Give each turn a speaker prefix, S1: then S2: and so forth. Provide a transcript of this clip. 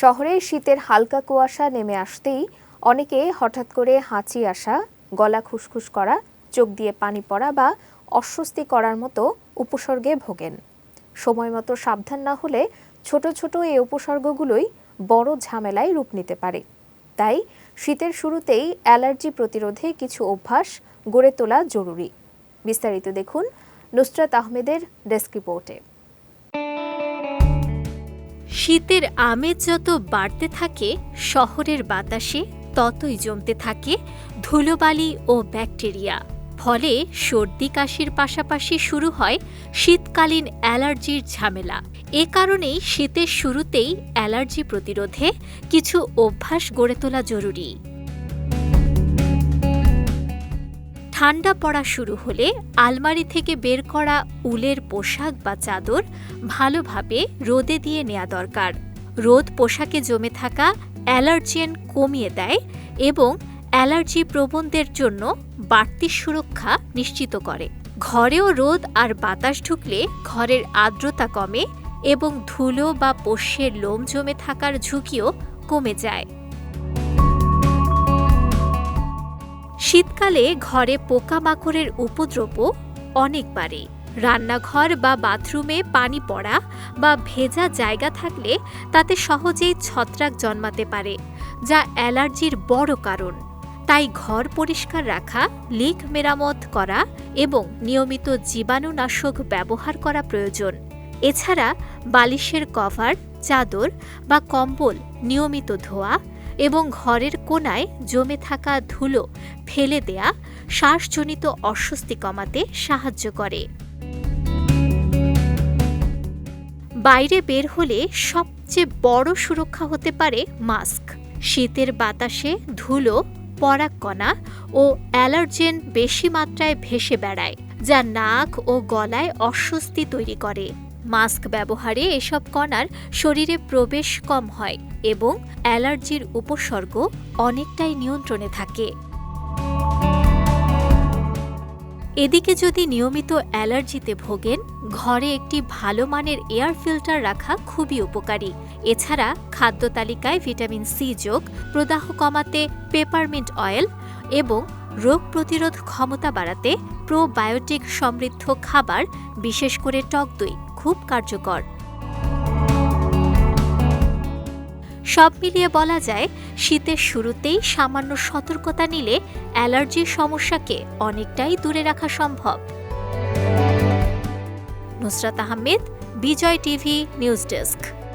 S1: শহরে শীতের হালকা কুয়াশা নেমে আসতেই অনেকে হঠাৎ করে হাঁচি আসা, গলা খুসখুস করা, চোখ দিয়ে পানি পড়া বা অস্বস্তি করার মতো উপসর্গে ভোগেন। সময় মতো সাবধান না হলে ছোট ছোট এই উপসর্গগুলোই বড় ঝামেলায় রূপ নিতে পারে। তাই শীতের শুরুতেই অ্যালার্জি প্রতিরোধে কিছু অভ্যাস গড়ে তোলা জরুরি। বিস্তারিত দেখুন নুসরাত আহমেদের ডেস্ক রিপোর্টে।
S2: শীতের আমেজ যত বাড়তে থাকে, শহরের বাতাসে ততই জমতে থাকে ধুলোবালি ও ব্যাকটেরিয়া। ফলে সর্দি কাশির পাশাপাশি শুরু হয় শীতকালীন অ্যালার্জির ঝামেলা। এ কারণেই শীতের শুরুতেই অ্যালার্জি প্রতিরোধে কিছু অভ্যাস গড়ে তোলা জরুরি। ঠান্ডা পড়া শুরু হলে আলমারি থেকে বের করা উলের পোশাক বা চাদর ভালোভাবে রোদে দিয়ে নেওয়া দরকার। রোদ পোশাকে জমে থাকা অ্যালার্জেন কমিয়ে দেয় এবং অ্যালার্জি প্রবণদের জন্য বাড়তি সুরক্ষা নিশ্চিত করে। ঘরেও রোদ আর বাতাস ঢুকলে ঘরের আর্দ্রতা কমে এবং ধুলো বা পোষ্যের লোম জমে থাকার ঝুঁকিও কমে যায়। শীতকালে ঘরে পোকামাকড়ের উপদ্রব অনেক বাড়ে। রান্নাঘর বা বাথরুমে পানি পড়া বা ভেজা জায়গা থাকলে তাতে সহজেই ছত্রাক জন্মাতে পারে, যা অ্যালার্জির বড় কারণ। তাই ঘর পরিষ্কার রাখা, লিক মেরামত করা এবং নিয়মিত জীবাণুনাশক ব্যবহার করা প্রয়োজন। এছাড়া বালিশের কভার, চাদর বা কম্বল নিয়মিত ধোয়া এবং ঘরের কোনায় জমে থাকা ধুলো ফেলে দেয়া শ্বাসজনিত অস্বস্তি কমাতে সাহায্য করে। বাইরে বের হলে সবচেয়ে বড় সুরক্ষা হতে পারে মাস্ক। শীতের বাতাসে ধুলো, পরাগকণা ও অ্যালার্জেন বেশি মাত্রায় ভেসে বেড়ায়, যা নাক ও গলায় অস্বস্তি তৈরি করে। মাস্ক ব্যবহারে এসব কণার শরীরে প্রবেশ কম হয় এবং অ্যালার্জির উপসর্গ অনেকটাই নিয়ন্ত্রণে থাকে। এদিকে যদি নিয়মিত অ্যালার্জিতে ভোগেন, ঘরে একটি ভালো মানের এয়ার ফিল্টার রাখা খুবই উপকারী। এছাড়া খাদ্য তালিকায় ভিটামিন সি যোগ, প্রদাহ কমাতে পেপারমিন্ট অয়েল এবং রোগ প্রতিরোধ ক্ষমতা বাড়াতে প্রোবায়োটিক সমৃদ্ধ খাবার, বিশেষ করে টক দই খুব কার্যকর। সব মিলিয়ে বলা যায়, শীতের শুরুতেই সামান্য সতর্কতা নিলে অ্যালার্জির সমস্যাকে অনেকটাই দূরে রাখা সম্ভব। Nusrat Ahmed, Bijoy TV, news desk.